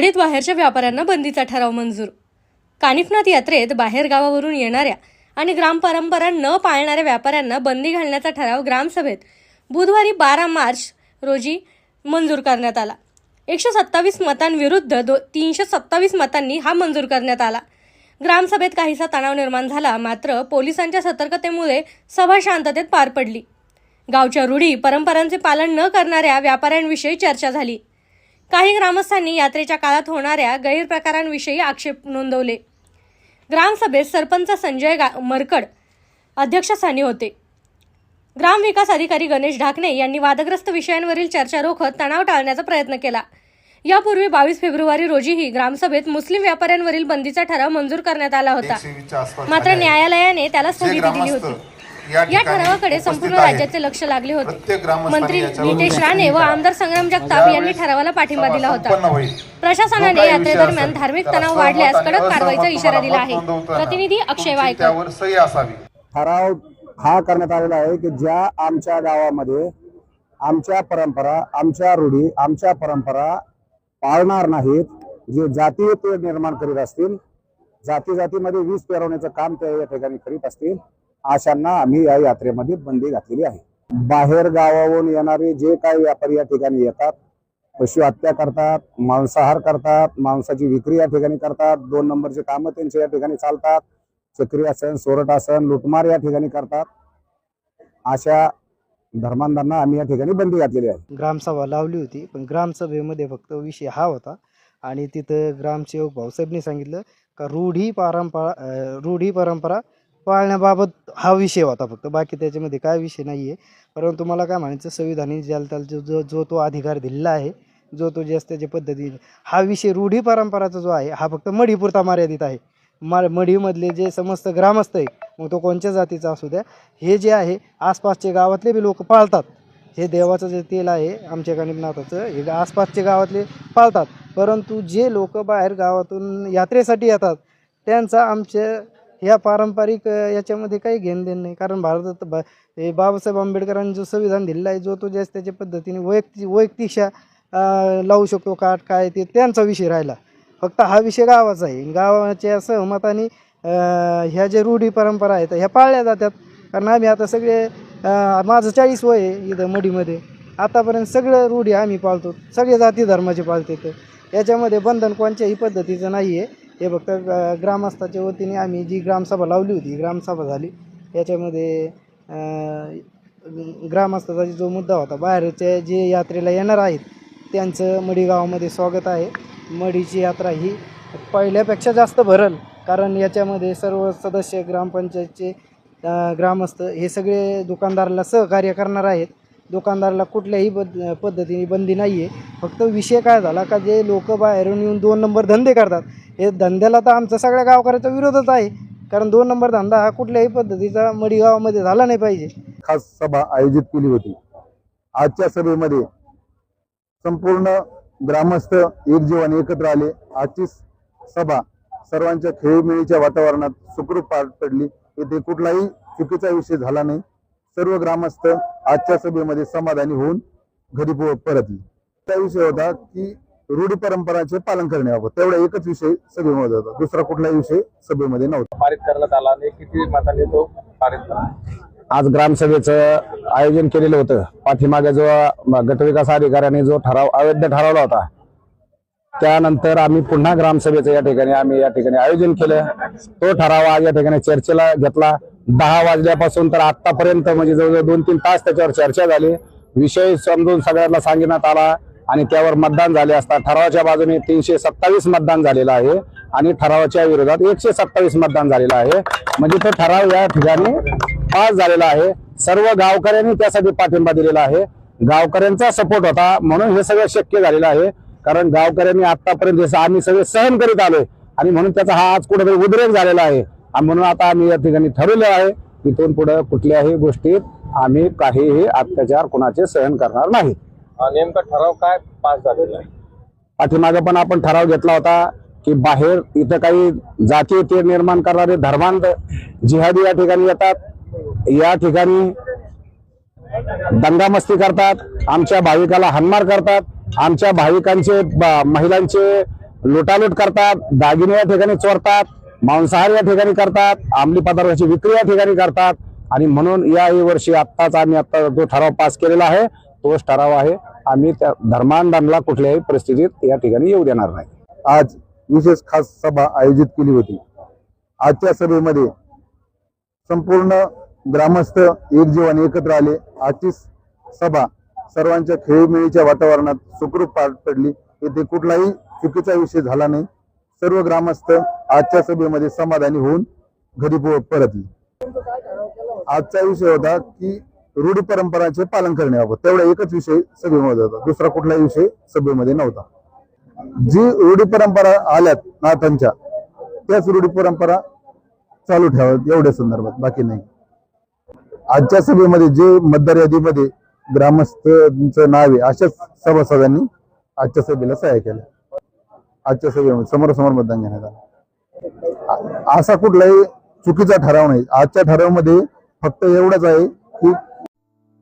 मडीत बाहेरच्या व्यापाऱ्यांना बंदीचा ठराव मंजूर. कानिफनाथ यात्रेत बाहेर गावावरून येणाऱ्या आणि ग्रामपरंपरा न पाळणाऱ्या व्यापाऱ्यांना बंदी घालण्याचा ठराव ग्रामसभेत बुधवारी बारा मार्च रोजी मंजूर करण्यात आला. एकशे सत्तावीस मतांविरुद्ध दो तीनशे सत्तावीस मतांनी हा मंजूर करण्यात आला. ग्रामसभेत काहीसा तणाव निर्माण झाला मात्र पोलिसांच्या सतर्कतेमुळे सभा शांततेत पार पडली. गावच्या रूढी परंपरांचे पालन न करणाऱ्या व्यापाऱ्यांविषयी चर्चा झाली. काही ग्रामस्थांनी यात्रेच्या काळात होणाऱ्या गैरप्रकारांविषयी आक्षेप नोंदवले. ग्रामसभेत सरपंच संजय गा मरकड अध्यक्षस्थानी होते. ग्रामविकास अधिकारी गणेश ढाकणे यांनी वादग्रस्त विषयांवरील चर्चा रोखत तणाव टाळण्याचा प्रयत्न केला. यापूर्वी बावीस फेब्रुवारी रोजीही ग्रामसभेत मुस्लिम व्यापाऱ्यांवरील बंदीचा ठराव मंजूर करण्यात आला होता. मात्र. न्यायालयाने त्याला स्थगिती दिली होती. या ठरावाकडे संपूर्ण. राज्याचे लक्ष लागले होते मंत्री याच्यावर नितेश राणे व. आमदार संग्राम जगताप यांनी ठरावाला पाठिंबा दिला होता. प्रशासनाने यात्रेदरम्यान धार्मिक तणाव वाढल्यास कडक कारवाईचा इशारा दिला आहे प्रतिनिधी अक्षय वायकर त्यावर सही असावी ठराव हा करण्यात आलेला आहे की ज्या आमच्या गावामध्ये आमच्या परंपरा आमच्या रूढी आमच्या परंपरा पाळणार नाहीत जे जातीय ते निर्माण करीत असतील जाती जातीमध्ये वीज पेरवण्याचं काम ते या ठिकाणी करीत असतील अशांना आम्ही या यात्रेमध्ये बंदी घातलेली आहे. बाहेर गावावरून येणारे जे काही व्यापारी या ठिकाणी येतात पशु हत्या करतात मांसाहार करतात मांसाची विक्री या ठिकाणी करतात दोन नंबरचे कामं त्यांचे या ठिकाणी चालतात चक्री आसन सोरट आसन लुटमार या ठिकाणी करतात. अशा धर्मांधांना आम्ही या ठिकाणी बंदी घातलेली आहे. ग्रामसभा लावली होती पण ग्रामसभेमध्ये फक्त विषय हा होता. आणि तिथं ग्रामसेवक भाऊसाहेबनी सांगितलं का रूढी परंपरा रूढी परंपरा पाळण्याबाबत हा विषय होता फक्त. बाकी त्याच्यामध्ये काय विषय नाही आहे परंतु मला काय म्हणायचं संविधानाने ज्याला त्याला जो जो तो अधिकार दिलेला आहे जो तो ज्यास त्याच्या पद्धतीने हा विषय रूढी परंपराचा जो आहे हा फक्त मढीपुरता मर्यादित आहे. म मढीमधले जे समस्त ग्रामस्थ आहे मग तो कोणत्या जातीचा असू द्या हे जे आहे आसपासचे गावातले बी लोक पाळतात. हे देवाचं जे तेल आहे आमच्या गणितनाथाचं हे आसपासचे गावातले पाळतात. परंतु जे लोक बाहेर गावातून यात्रेसाठी येतात त्यांचा आमच्या ह्या पारंपरिक याच्यामध्ये काही घेणं नाही. कारण भारतात बा हे बाबासाहेब आंबेडकरांनी जो संविधान दिलेला आहे जो तो ज्यास त्याच्या पद्धतीने वैयक्तिक वैयक्तिकशा लावू शकतो काट काय ते त्यांचा विषय राहिला. फक्त हा विषय गावाचा आहे. गावाच्या सहमताने ह्या ज्या रूढी परंपरा आहेत ह्या पाळल्या जातात. कारण आम्ही आता सगळे माझं चाळीस वय आहे इथं मडीमध्ये आतापर्यंत सगळं रूढी आम्ही पाळतो. सगळे जाती धर्माचे पाळते तर याच्यामध्ये बंधन कोणत्याही पद्धतीचं नाही आहे हे फक्त ग्रामस्थाच्या वतीने आम्ही जी ग्रामसभा लावली होती ग्रामसभा झाली याच्यामध्ये ग्रामस्थाचा जो मुद्दा होता बाहेरच्या जे यात्रेला येणार आहेत त्यांचं मडी गावामध्ये स्वागत आहे. मडीची यात्रा ही पहिल्यापेक्षा जास्त भरल कारण याच्यामध्ये सर्व सदस्य ग्रामपंचायतचे ग्रामस्थ हे सगळे दुकानदाराला सहकार्य करणार आहेत. दुकानदाराला कुठल्याही पद पद्धतीने बंदी नाही आहे फक्त विषय काय झाला का जे लोक बाहेरून येऊन दोन नंबर धंदे करतात हे धंद्याला तर आमचा सगळ्या गावकऱ्याचा विरोधच आहे. कारण दोन नंबर धंदा हा कुठल्याही पद्धतीचा मडीगावामध्ये झाला नाही पाहिजे. खास सभा आयोजित केली होती. आजच्या सभेमध्ये संपूर्ण ग्रामस्थ एकजीवाने एकत्र आले. आजची सभा सर्वांच्या खेळीमेळीच्या वातावरणात सुखरूप पार पडली. येथे कुठलाही चुकीचा विषय झाला नाही. सर्व ग्रामस्थ आजच्या सभेमध्ये समाधानी होऊन घरी परतली. त्या विषय होता की रूढी परंपरांचे पालन करण्याबाबत. तेवढा एकच विषय सभेमध्ये होता. दुसरा कुठलाही विषय सभेमध्ये नव्हता. पारित करण्यात आला आणि किती मतांनी तो पारित झाला आज ग्रामसभेचं आयोजन केलेलं होतं. पाठीमागे जो गटविकास अधिकाऱ्यांनी जो ठराव अवैध ठरवला होता त्यानंतर आम्ही पुन्हा ग्रामसभेचं या ठिकाणी आम्ही या ठिकाणी आयोजन केलं. तो ठराव आज या ठिकाणी चर्चेला घेतला. दहा वाजल्यापासून तर आतापर्यंत म्हणजे जवळजवळ दोन तीन तास त्याच्यावर चर्चा झाली. विषय समजून सगळ्यांना सांगण्यात आला. आणि त्यावर मतदान झाले असता ठरावाच्या बाजूने तीनशे सत्तावीस मतदान झालेलं आहे आणि ठरावाच्या विरोधात एकशे सत्तावीस मतदान झालेलं आहे. म्हणजे तो ठराव या ठिकाणी पास झालेला आहे. सर्व गावकऱ्यांनी त्यासाठी पाठिंबा दिलेला आहे. गावकऱ्यांचा सपोर्ट होता म्हणून हे सगळं शक्य झालेलं आहे. कारण गावकऱ्यांनी आतापर्यंत आम्ही सगळे सहन करीत आलोय आणि म्हणून त्याचा हा आज कुठेतरी उद्रेक झालेला आहे. आणि म्हणून आता आम्ही या ठिकाणी ठरवले आहे इथून पुढे कुठल्याही गोष्टीत आम्ही काहीही अत्याचार कुणाचे सहन करणार नाही. नेमका ठराव काय पास झालेला आहे? पाठीमागे पण आपण ठराव घेतला होता की बाहेर इथं काही जातीय तेढ निर्माण करणारे धर्मांध जिहादी या ठिकाणी येतात. या ठिकाणी दंगामस्ती करतात. आमच्या भाविकाला हनमार करतात. आमच्या भाविकांचे महिलांचे लुटालूट करतात. दागिने या ठिकाणी चोरतात. मांसाहार या ठिकाणी करतात. अंमली पदार्थाची विक्री या ठिकाणी करतात. आणि म्हणून याही वर्षी आत्ताच आम्ही आत्ता जो ठराव पास केलेला आहे तोच ठराव आहे. आम्ही त्या धर्मांधांना कुठल्याही परिस्थितीत या ठिकाणी येऊ देणार नाही. आज विशेष खास सभा आयोजित केली होती. आजच्या सभेमध्ये संपूर्ण ग्रामस्थ एकजीवन एकत्र आले. आजची सभा सर्वांच्या खेळीमेळीच्या वातावरणात सुखरूप पार पडली. येथे कुठलाही चुकीचा विषय झाला नाही. सर्व ग्रामस्थ आजच्या सभेमध्ये समाधानी होऊन घरी परतली. आजचा विषय होता की रूढी परंपरांचे पालन करण्याबाबत. तेवढा एकच विषय सभेमध्ये होता. दुसरा कुठलाही विषय सभेमध्ये नव्हता. जी रूढी परंपरा आल्यात नाथांच्या त्याच रूढी परंपरा चालू ठेवाव्यात एवढ्या संदर्भात. बाकी नाही. आजच्या सभेमध्ये जे मतदार यादीमध्ये ग्रामस्थांचं नाव आहे अशाच सभासदांनी आजच्या सभेला सहाय्य केलं आजच्या सभेमध्ये समोरासमोर मतदान घेण्यात आलं. असा कुठलाही चुकीचा ठराव नाही. आजच्या ठरावामध्ये फक्त एवढंच आहे की